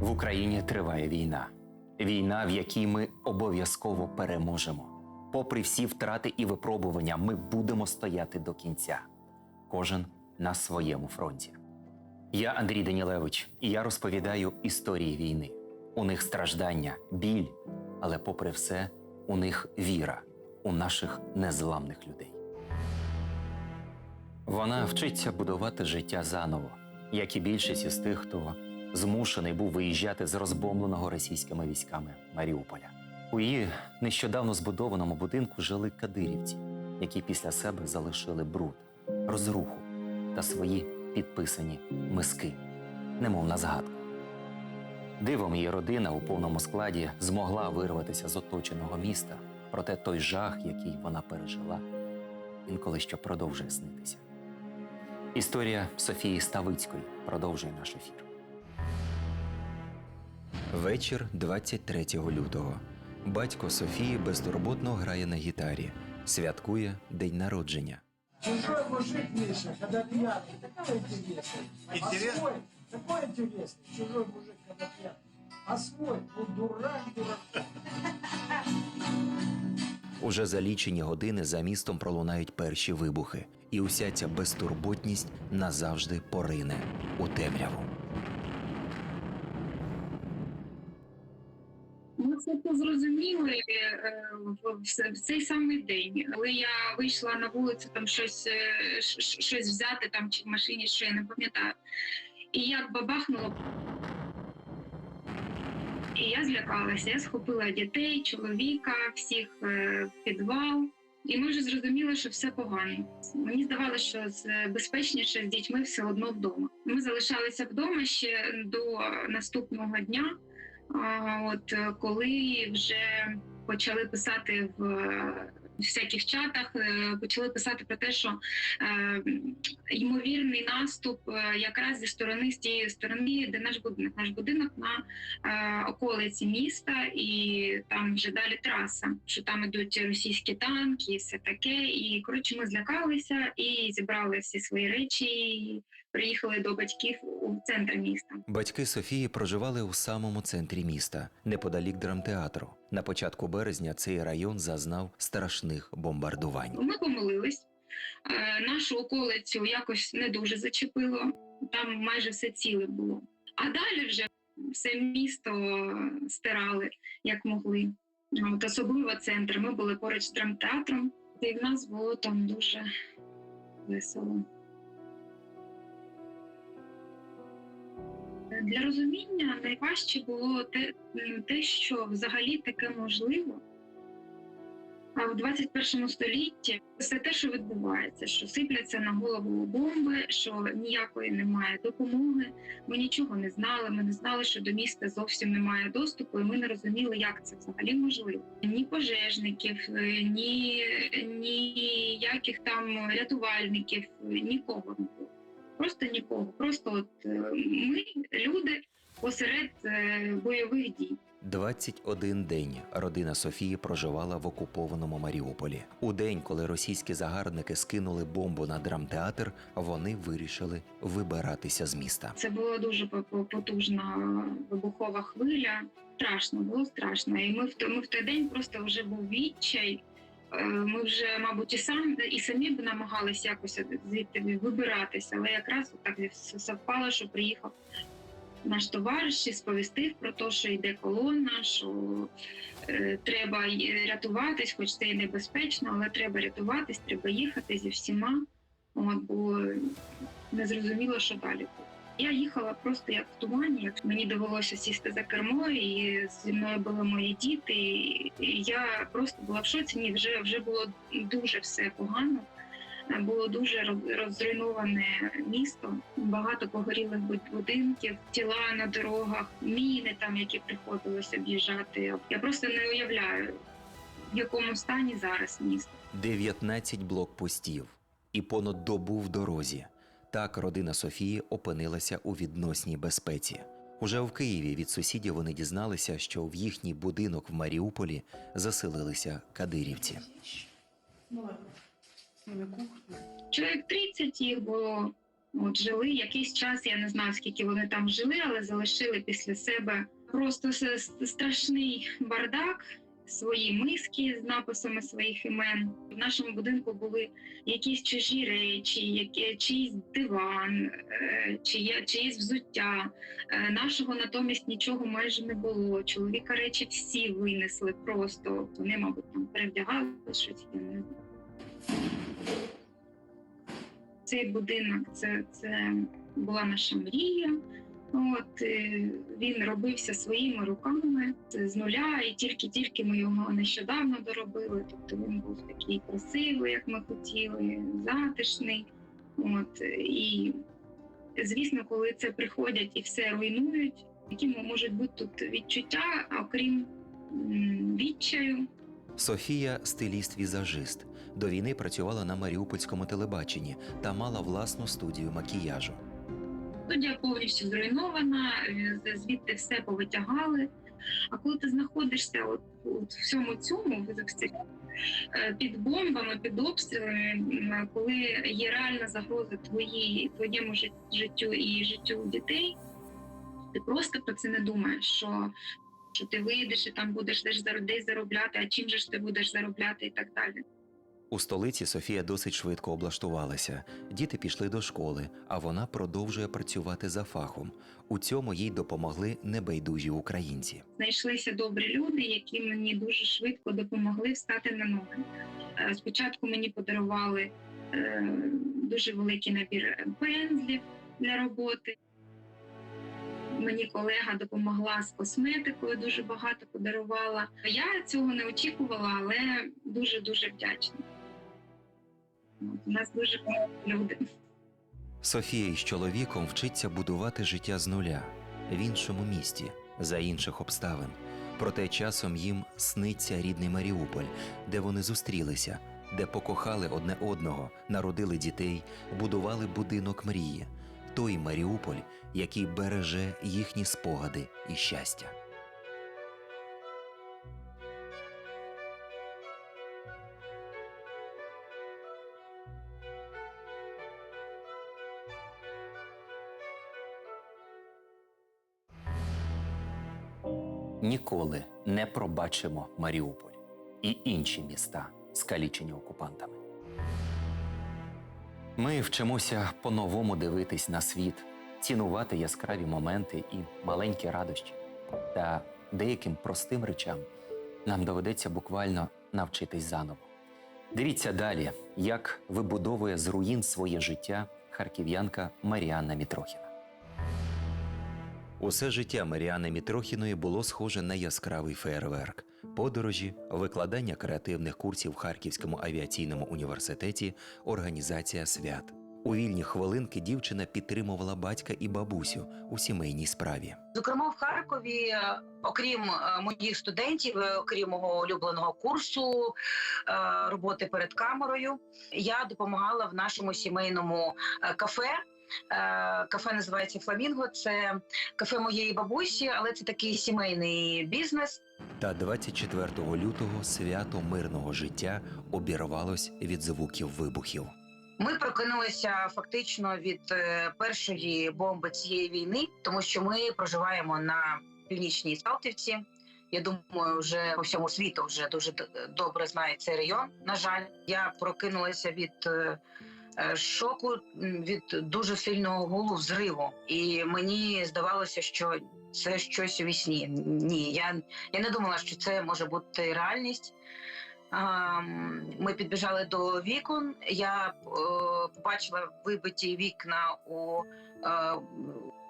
В Україні триває війна. Війна, в якій ми обов'язково переможемо. Попри всі втрати і випробування, ми будемо стояти до кінця. Кожен на своєму фронті. Я Андрій Данілевич, і я розповідаю історії війни. У них страждання, біль, але попри все, у них віра у наших незламних людей. Вона вчиться будувати життя заново, як і більшість із тих, хто змушений був виїжджати з розбомбленого російськими військами Маріуполя. У її нещодавно збудованому будинку жили кадирівці, які після себе залишили бруд, розруху та свої підписані миски, немов на згадку. Дивом її родина у повному складі змогла вирватися з оточеного міста, проте той жах, який вона пережила, інколи що продовжує снитися. Історія Софії Ставицької продовжує наш ефір. Вечір 23 лютого. Батько Софії безтурботно грає на гітарі, святкує день народження. Чужой мужик, Миша, когда пьяный, такой интересный. Интерес- А свой, такой интересный, чужой мужик, когда пьяный. А свой, ну дурак, дурак. Уже за лічені години за містом пролунають перші вибухи, і уся ця безтурботність назавжди порине у темряву. Ми це зрозуміли е, в, цей самий день. Коли я вийшла на вулицю, там щось, е, щось взяти там чи в машині, що я не пам'ятаю. І як бабахнуло. І я злякалася. Я схопила дітей, чоловіка, всіх е, в підвал. І ми вже зрозуміли, що все погано. Мені здавалося, що безпечніше з дітьми все одно вдома. Ми залишалися вдома ще до наступного дня. От е, коли вже почали писати в е, всяких чатах, е, почали писати про те, що е, ймовірний наступ е, якраз зі сторони з тієї сторони, де наш будинок, наш будинок на околиці міста, і там вже далі траса, що там ідуть російські танки, і все таке. І коротше, ми злякалися і зібрали всі свої речі. І Приїхали до батьків у центр міста. Батьки Софії проживали у самому центрі міста, неподалік драмтеатру. На початку березня цей район зазнав страшних бомбардувань. Ми помилились. Е, Нашу околицю якось не дуже зачепило. Там майже все ціле було. А далі вже все місто стирали як могли. От особливо центр. Ми були поруч з драмтеатром, і в нас було там дуже весело. Для розуміння найважче було те, те, що взагалі таке можливо. А в 21 столітті все те, що відбувається, що сипляться на голову бомби, що ніякої немає допомоги. Ми нічого не знали. Ми не знали, що до міста зовсім немає доступу, і ми не розуміли, як це взагалі можливо. Ні пожежників, е, ні ніяких там рятувальників, нікого не було. Просто нікого. Просто от е, ми, люди, посеред е, бойових дій. 21 день родина Софії проживала в окупованому Маріуполі. У день, коли російські загарбники скинули бомбу на драмтеатр, вони вирішили вибиратися з міста. Це була дуже по- по- потужна вибухова хвиля. Страшно, було страшно. І ми в той, ми в той день просто вже був відчай. Е, Ми вже, мабуть, і сам і самі б намагалися якось звідти вибиратися, але якраз так совпало, що приїхав наш товариш і сповістив про те, що йде колона, що е, треба рятуватись, хоч це і небезпечно, але треба рятуватись, треба їхати зі всіма. От, бо не зрозуміло, що далі буде. Я їхала просто як в тумані. Як мені довелося сісти за кермо, і зі мною були мої діти. І я просто була в шоці. Ні, вже вже було дуже все погано. Було дуже роз- розруйноване місто, багато погорілих буд- будинків, тіла на дорогах, міни там, які приходилось об'їжджати. Я просто не уявляю, в якому стані зараз місто. 19 блокпостів і понад добу в дорозі. Так родина Софії опинилася у відносній безпеці. Уже в Києві від сусідів вони дізналися, що в їхній будинок в Маріуполі заселилися кадирівці. Чоловік 30 їх було. От жили якийсь час, я не знаю скільки вони там жили, але залишили після себе просто страшний бардак, свої миски з написами своїх імен. В нашому будинку були якісь чужі речі, які, чиїсь диван, е, чиє, чиїсь взуття. Е, Нашого натомість нічого майже не було. Чоловіка речі всі винесли просто. Вони, мабуть, там перевдягали щось. Я не знаю. Цей будинок це, це була наша мрія. От е, він робився своїми руками з нуля, і тільки-тільки ми його нещодавно доробили. Тобто він був такий красивий, як ми хотіли, затишний. От е, і звісно, коли це приходять і все руйнують, які можуть бути тут відчуття, окрім відчаю, Софія стиліст-візажист. До війни працювала на Маріупольському телебаченні та мала власну студію макіяжу. Студія повністю зруйнована, е, звідти все повитягали. А коли ти знаходишся от, от в всьому цьому, е, під бомбами, під обстрілами, коли є реальна загроза твоїй, твоєму життю і життю дітей, ти просто про це не думаєш, що, що ти вийдеш і там будеш десь заробляти, а чим же ж ти будеш заробляти і так далі. У столиці Софія досить швидко облаштувалася. Діти пішли до школи, а вона продовжує працювати за фахом. У цьому їй допомогли небайдужі українці. знайшлися добрі люди, які мені дуже швидко допомогли встати на ноги. Е, Спочатку мені подарували е, дуже великий набір пензлів для роботи. Мені колега допомогла з косметикою, дуже багато подарувала. Я цього не очікувала, але дуже дуже вдячна. У нас дуже люди. Софія із чоловіком вчиться будувати життя з нуля в іншому місті, за інших обставин. Проте часом їм сниться рідний Маріуполь, де вони зустрілися, де покохали одне одного, народили дітей, будували будинок мрії. Той Маріуполь, який береже їхні спогади і щастя. Ніколи не пробачимо Маріуполь і інші міста, скалічені окупантами. Ми вчимося по-новому дивитись на світ, цінувати яскраві моменти і маленькі радощі. Та деяким простим речам нам доведеться буквально навчитись заново. Дивіться далі, як вибудовує з руїн своє життя харків'янка Маріанна Мітрохіна. Усе життя Маріани Мітрохіної було схоже на яскравий феєрверк. Подорожі, викладання креативних курсів в Харківському авіаційному університеті, організація свят. У вільні хвилинки дівчина підтримувала батька і бабусю у сімейній справі. Зокрема, в Харкові, е, окрім е, моїх студентів, е, окрім мого улюбленого курсу роботи перед камерою, я допомагала в нашому сімейному кафе. Е, Кафе називається Фламінго. Це кафе моєї бабусі, але це такий сімейний бізнес. Та 24 лютого свято мирного життя обірвалось від звуків вибухів. Ми прокинулися фактично від е, першої бомби цієї війни, тому що ми проживаємо на північній Салтівці. Я думаю, вже по всьому світу вже дуже добре знають цей район. На жаль, я прокинулася від е, шоку, від дуже сильного гулу взриву, і мені здавалося, що це щось у вісні. Ні, я, я не думала, що це може бути реальність. Ми підбіжали до вікон. Я е, побачила вибиті вікна у, е,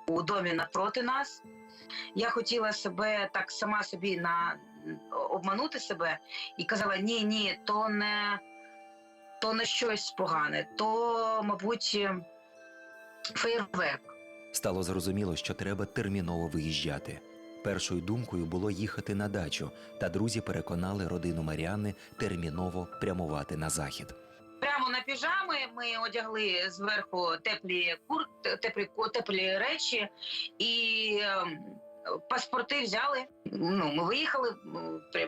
у домі напроти нас. Я хотіла себе так сама собі на обманути себе і казала: ні, ні, то не, то не щось погане, то, мабуть, фейерверк. Стало зрозуміло, що треба терміново виїжджати. Першою думкою було їхати на дачу, та друзі переконали родину Маріани терміново прямувати на захід. Прямо на піжами ми одягли зверху теплі кур, теплі, теплі речі і ем, паспорти взяли Ну, ми виїхали,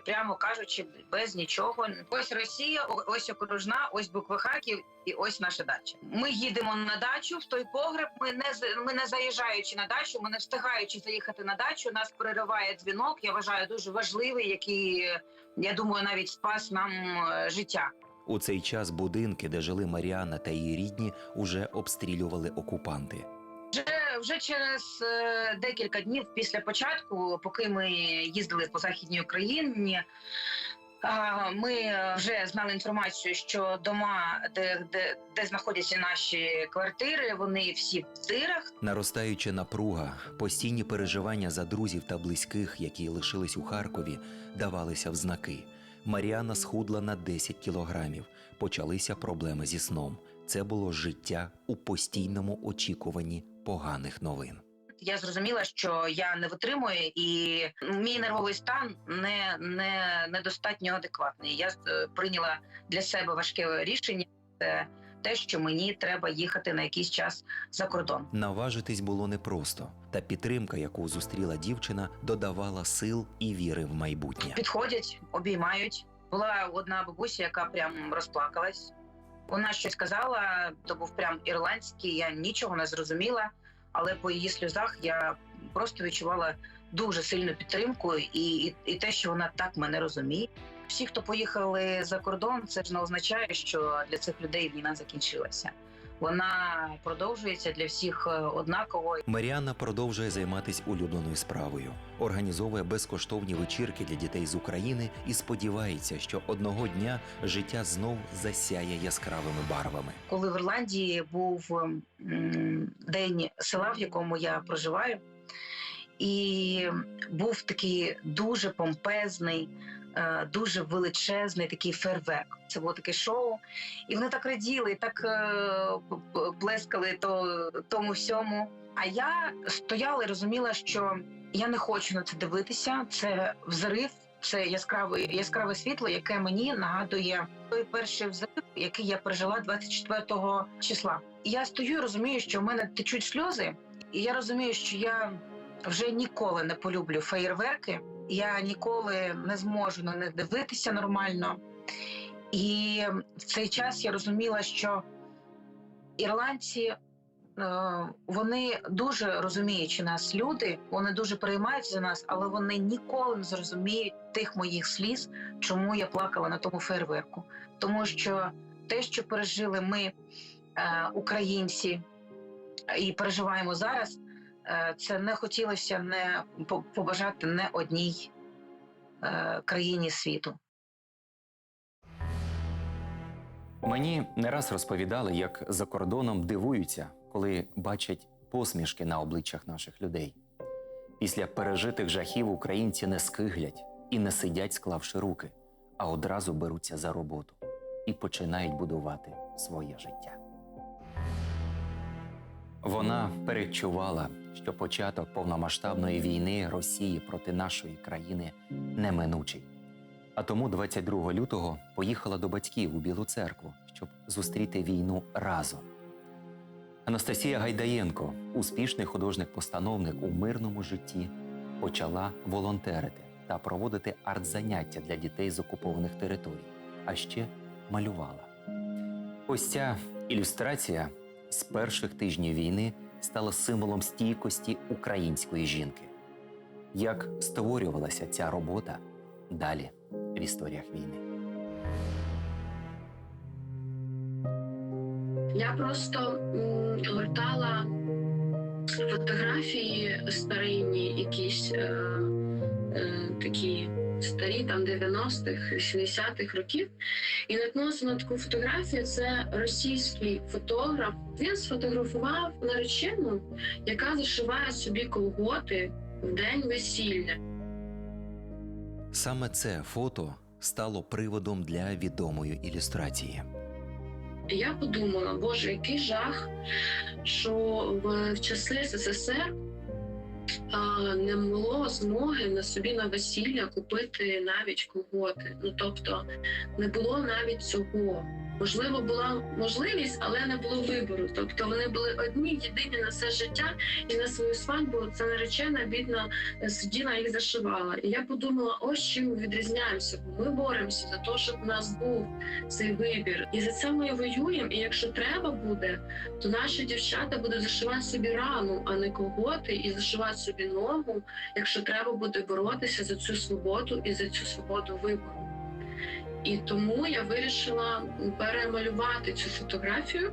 прямо кажучи, без нічого. Ось Росія, ось окружна, ось букви Харків і ось наша дача. Ми їдемо на дачу в той погреб. Ми не ми не заїжджаючи на дачу, ми не встигаючи заїхати на дачу. Нас перериває дзвінок. Я вважаю дуже важливий, який я думаю, навіть спас нам е, життя. У цей час будинки, де жили Маріанна та її рідні, уже обстрілювали окупанти. Вже через е, декілька днів після початку, поки ми їздили по західній Україні. Ми вже знали інформацію, що дома, де, де, де знаходяться наші квартири, вони всі в тирах. Наростаюча напруга, постійні переживання за друзів та близьких, які лишились у Харкові, давалися в знаки. Маріанна схудла на 10 кілограмів. Почалися проблеми зі сном. Це було життя у постійному очікуванні поганих новин. Я зрозуміла, що я не витримую, і мій нервовий стан не, не недостатньо адекватний. Я е, прийняла для себе важке рішення. Це те, що мені треба їхати на якийсь час за кордон. Наважитись було непросто, та підтримка, яку зустріла дівчина, додавала сил і віри в майбутнє. Підходять, обіймають. Була одна бабуся, яка прям розплакалась. Вона щось казала, то був прям ірландський. Я нічого не зрозуміла, але по її сльозах я просто відчувала дуже сильну підтримку і, і, і те, що вона так мене розуміє. Всі, хто поїхали за кордон, це ж не означає, що для цих людей війна закінчилася. Вона продовжується для всіх е, однаково. Маріанна продовжує займатися улюбленою справою, організовує безкоштовні вечірки для дітей з України і сподівається, що одного дня життя знов засяє яскравими барвами. коли в Ірландії був день села, в якому я проживаю, і був такий дуже помпезний, дуже величезний такий фейерверк. Це було таке шоу, і вони так раділи, так е, плескали то тому всьому. А я стояла і розуміла, що я не хочу на це дивитися. Це взрив, це яскраве, яскраве світло, яке мені нагадує той перший взрив, який я пережила 24 числа. І я стою і розумію, що в мене течуть сльози, і я розумію, що я вже ніколи не полюблю феєрверки. Я ніколи не зможу на них дивитися нормально. І в цей час я розуміла, що ірландці. е, Вони дуже розуміючи нас, люди, вони дуже переймаються за нас, але вони ніколи не зрозуміють тих моїх сліз, чому я плакала на тому фейерверку. Тому що те, що пережили ми, е, українці, і переживаємо зараз, це не хотілося не побажати не одній е, країні світу. Мені не раз розповідали, як за кордоном дивуються, коли бачать посмішки на обличчях наших людей. Після пережитих жахів українці не скиглять і не сидять, склавши руки, а одразу беруться за роботу і починають будувати своє життя. Вона передчувала, що початок повномасштабної війни Росії проти нашої країни неминучий. А тому 22 лютого поїхала до батьків у Білу церкву, щоб зустріти війну разом. Анастасія Гайдаєнко, успішний художник-постановник у мирному житті, почала волонтерити та проводити арт-заняття для дітей з окупованих територій, а ще малювала. Ось ця ілюстрація з перших тижнів війни стала символом стійкості української жінки. Як створювалася ця робота далі в історіях війни? Я просто гортала фотографії старинні, якісь е, е, такі старі, там 90-х, 80-х років, і наткнулася на таку фотографію. Це російський фотограф. Він сфотографував наречену, яка зашиває собі колготи в день весілля. Саме це фото стало приводом для відомої ілюстрації. Я подумала, боже, який жах, що в, часи СССР не було змоги на собі на весілля купити навіть колготи. Ну тобто не було навіть цього. Можливо, була можливість, але не було вибору. Тобто вони були одні, єдині на все життя, і на свою свадьбу ця наречена бідна е, сиділа їх зашивала. І я подумала, ось чим ми відрізняємося. Ми боремося за те, щоб у нас був цей вибір. І за це ми воюємо. І якщо треба буде, то наші дівчата будуть зашивати собі рану, а не колготи, і зашивати собі ногу, якщо треба буде боротися за цю свободу і за цю свободу вибору. І тому я вирішила перемалювати цю фотографію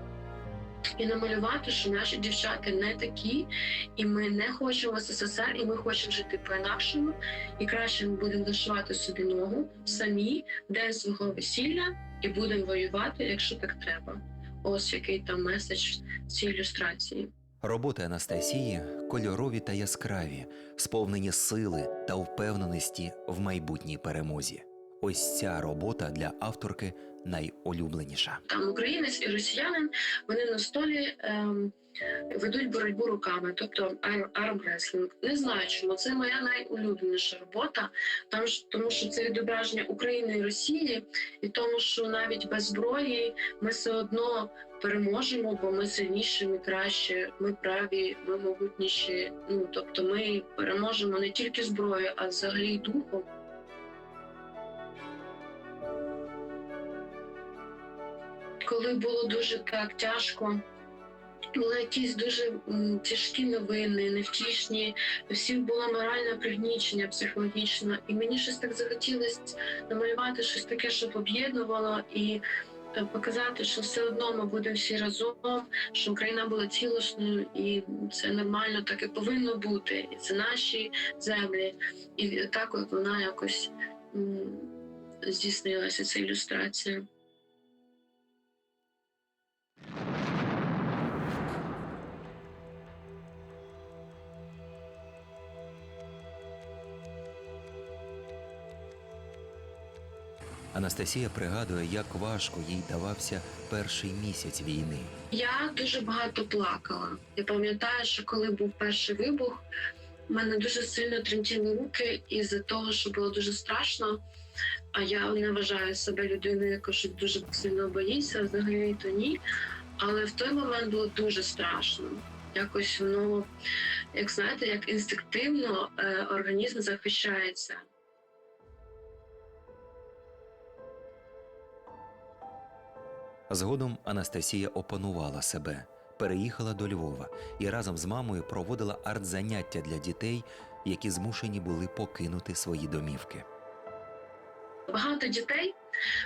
і намалювати, що наші дівчата не такі, і ми не хочемо СССР, і ми хочемо жити по-інакшому. І краще ми будемо зашивати собі ногу самі день свого весілля і будемо воювати, якщо так треба. Ось який там меседж в цій ілюстрації. Роботи Анастасії кольорові та яскраві, сповнені сили та впевненості в майбутній перемозі. Ось ця робота для авторки найулюбленіша. там українець і росіянин, вони на столі ем, ведуть боротьбу руками, тобто арм- армреслінг. Не знаю, чому це моя найулюбленіша робота, там ж тому, що це відображення України і Росії, і тому, що навіть без зброї ми все одно переможемо, бо ми сильніші, ми краще, ми праві, ми могутніші. Ну тобто, ми переможемо не тільки зброєю, а взагалі духом. Коли було дуже так тяжко. Були якісь дуже тяжкі новини, невтішні. Всіх було моральне пригнічення психологічно. І мені щось так захотілося намалювати щось таке, щоб об'єднувало і е, показати, що все одно ми будемо всі разом, що Україна була цілісною, і це нормально, так і повинно бути. І це наші землі. І так от вона якось здійснилася ця ілюстрація. Анастасія пригадує, як важко їй давався перший місяць війни. Я дуже багато плакала. Я пам'ятаю, що коли був перший вибух, в мене дуже сильно тремтіли руки із-за того, що було дуже страшно. А я не вважаю себе людиною, яка дуже сильно боїться, взагалі то ні. Але в той момент було дуже страшно. Якось воно, як знаєте, як інстинктивно е, організм захищається. Згодом Анастасія опанувала себе, переїхала до Львова і разом з мамою проводила арт-заняття для дітей, які змушені були покинути свої домівки. Багато дітей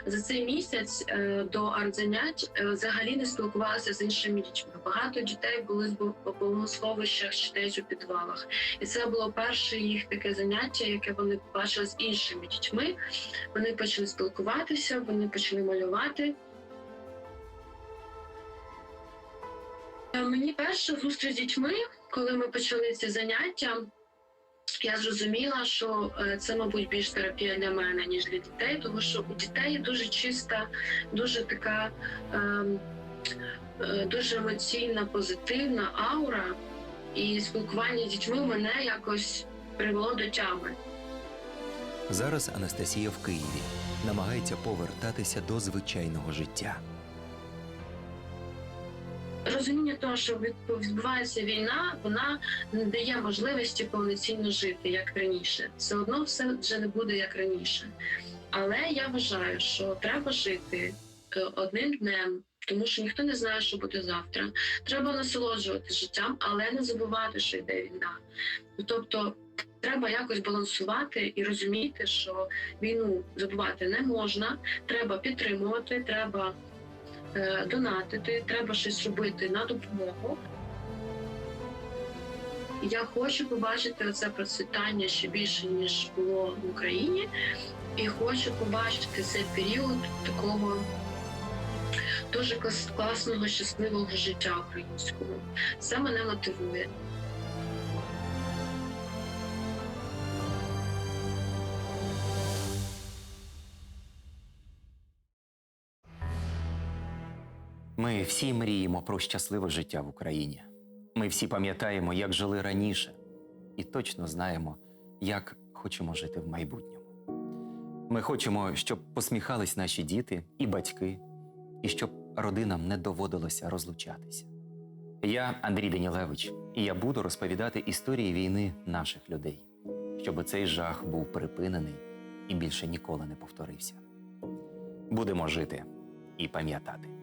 за цей місяць е, до артзанять е, взагалі не спілкувалися з іншими дітьми. Багато дітей були в бомбосховищах чи десь у підвалах, і це було перше їх таке заняття, яке вони побачили з іншими дітьми. Вони почали спілкуватися, вони почали малювати. Мені перша зустріч з дітьми, коли ми почали ці заняття, я зрозуміла, що е, це, мабуть, більш терапія для мене, ніж для дітей, тому що у дітей дуже чиста, дуже така ем, е, дуже емоційна, позитивна аура, і спілкування з дітьми мене якось привело до тями. Зараз Анастасія в Києві намагається повертатися до звичайного життя. Розуміння того, що від- відбувається війна, вона не дає можливості повноцінно жити як раніше. Все одно все вже не буде як раніше. Але я вважаю, що треба жити е, одним днем, тому що ніхто не знає, що буде завтра. Треба насолоджуватися життям, але не забувати, що йде війна. Тобто. Треба якось балансувати і розуміти, що війну забувати не можна. Треба підтримувати, треба донатити, треба щось робити на допомогу. Я хочу побачити це процвітання ще більше, ніж було в Україні, і хочу побачити цей період такого дуже класного, щасливого життя українського. Це мене мотивує. Ми всі мріємо про щасливе життя в Україні. Ми всі пам'ятаємо, як жили раніше, і точно знаємо, як хочемо жити в майбутньому. Ми хочемо, щоб посміхались наші діти і батьки, і щоб родинам не доводилося розлучатися. Я Андрій Данілевич, і я буду розповідати історії війни наших людей, щоб цей жах був припинений і більше ніколи не повторився. Будемо жити і пам'ятати.